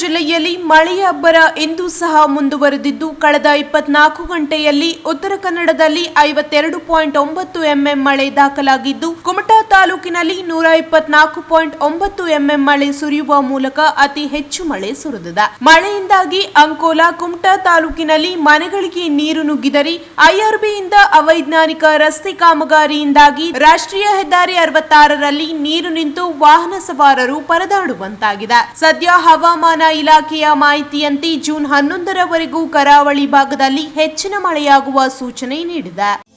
ಜಿಲ್ಲೆಯಲ್ಲಿ ಮಳೆಯ ಅಬ್ಬರ ಇಂದು ಸಹ ಮುಂದುವರೆದಿದ್ದು, ಕಳೆದ ಇಪ್ಪತ್ನಾಲ್ಕು ಗಂಟೆಯಲ್ಲಿ ಉತ್ತರ ಕನ್ನಡದಲ್ಲಿ ಐವತ್ತೆರಡು ಪಾಯಿಂಟ್ ಒಂಬತ್ತು ಎಂಎಂ ಮಳೆ ದಾಖಲಾಗಿದ್ದು, ಕುಮಟಾ ತಾಲೂಕಿನಲ್ಲಿ ನೂರ ಇಪ್ಪತ್ನಾಲ್ಕು ಪಾಯಿಂಟ್ ಒಂಬತ್ತು ಎಂಎಂ ಮಳೆ ಸುರಿಯುವ ಮೂಲಕ ಅತಿ ಹೆಚ್ಚು ಮಳೆ ಸುರಿದಿದೆ. ಮಳೆಯಿಂದಾಗಿ ಅಂಕೋಲಾ, ಕುಮಟಾ ತಾಲೂಕಿನಲ್ಲಿ ಮನೆಗಳಿಗೆ ನೀರು ನುಗ್ಗಿದರೆ ಐಆರ್ಬಿಯಿಂದ ಅವೈಜ್ಞಾನಿಕ ರಸ್ತೆ ಕಾಮಗಾರಿಯಿಂದಾಗಿ ರಾಷ್ಟ್ರೀಯ ಹೆದ್ದಾರಿ ಅರವತ್ತಾರರಲ್ಲಿ ನೀರು ನಿಂತು ವಾಹನ ಸವಾರರು ಪರದಾಡುವಂತಾಗಿದೆ. ಸದ್ಯ ಹವಾಮಾನ ಇಲಾಖೆಯ ಮಾಹಿತಿಯಂತೆ ಜೂನ್ ಹನ್ನೊಂದರವರೆಗೂ ಕರಾವಳಿ ಭಾಗದಲ್ಲಿ ಹೆಚ್ಚಿನ ಮಳೆಯಾಗುವ ಸೂಚನೆ ನೀಡಿದೆ.